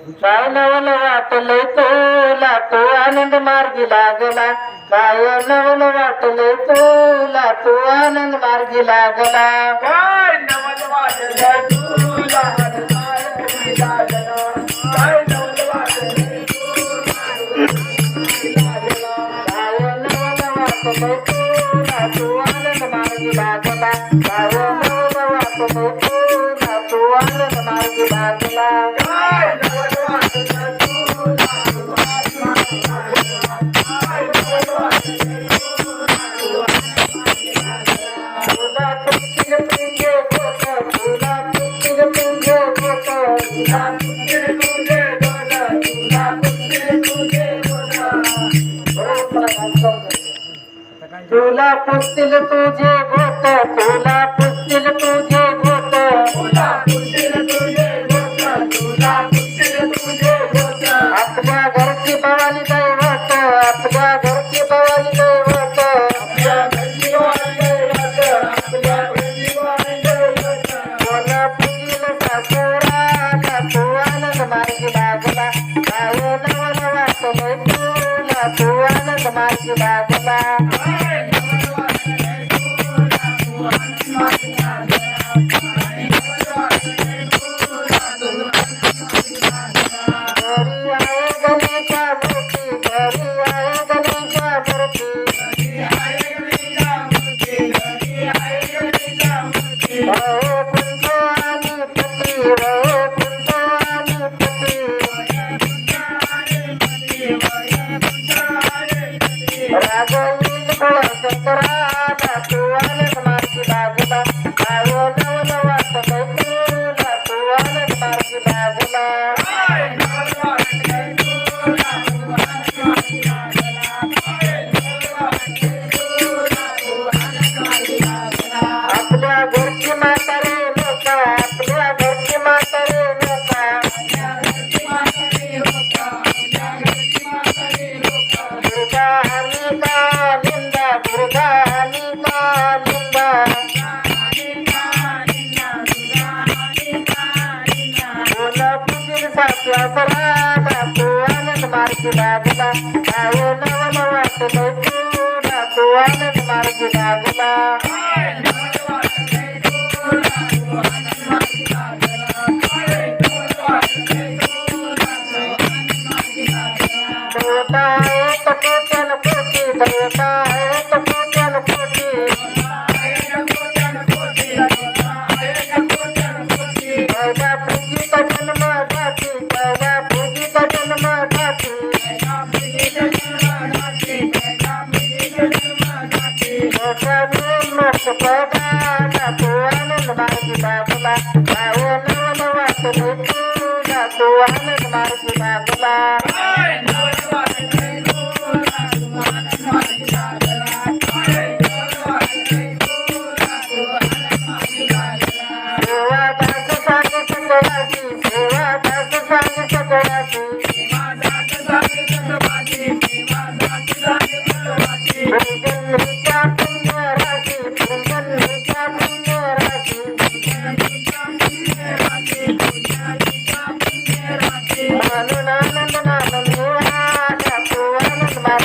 काय नवल वाटलंय तुला? तू आनंद मार्गी लागला. काय नवल वाटलंय तुला? तू आनंद मार्गी लागला. काय नवल वाटलं तुला? काय लागलं? काय नवल वाटलं काय नवल वाटलंय तुला? तू आनंद मार्गी लागला. काय नवल वाटलंय तुला? तू आनंद मार्गी लागला. तुला पुसतील तुझे गोट तुला पुसतील तुझे गोट तुला तुझे तुझे बोला तुला तुझे तुझे बवाली दैवत आपल्या घरची बवाली दैवत। आपल्या घरी वाढले वाट आपल्या घरी आनंद मार्गी लागला काय नवल वाटलंय तुला तू आनंद मार्गी लागला देवता आहे तो पूजन पोटी देवता आहे तो पूजन पोटी बाबुला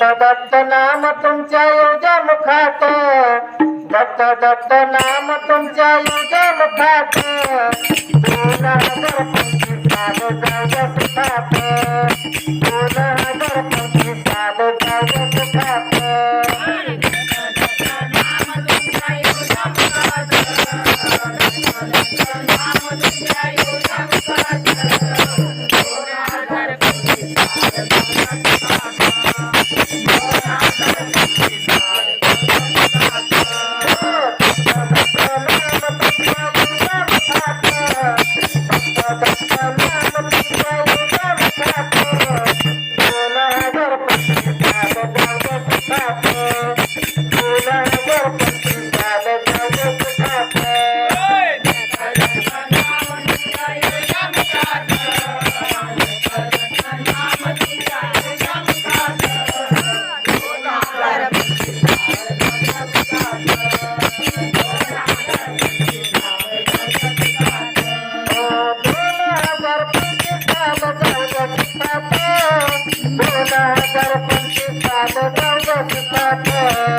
दत्त दत्त नाम तुमच्या योजा मुखात. दत्त दत्त नाम तुमच्या योजा मुखात. दोन हजार पंचवीस साल जाऊया सुखात. दोन हजार पंचवीस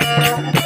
Música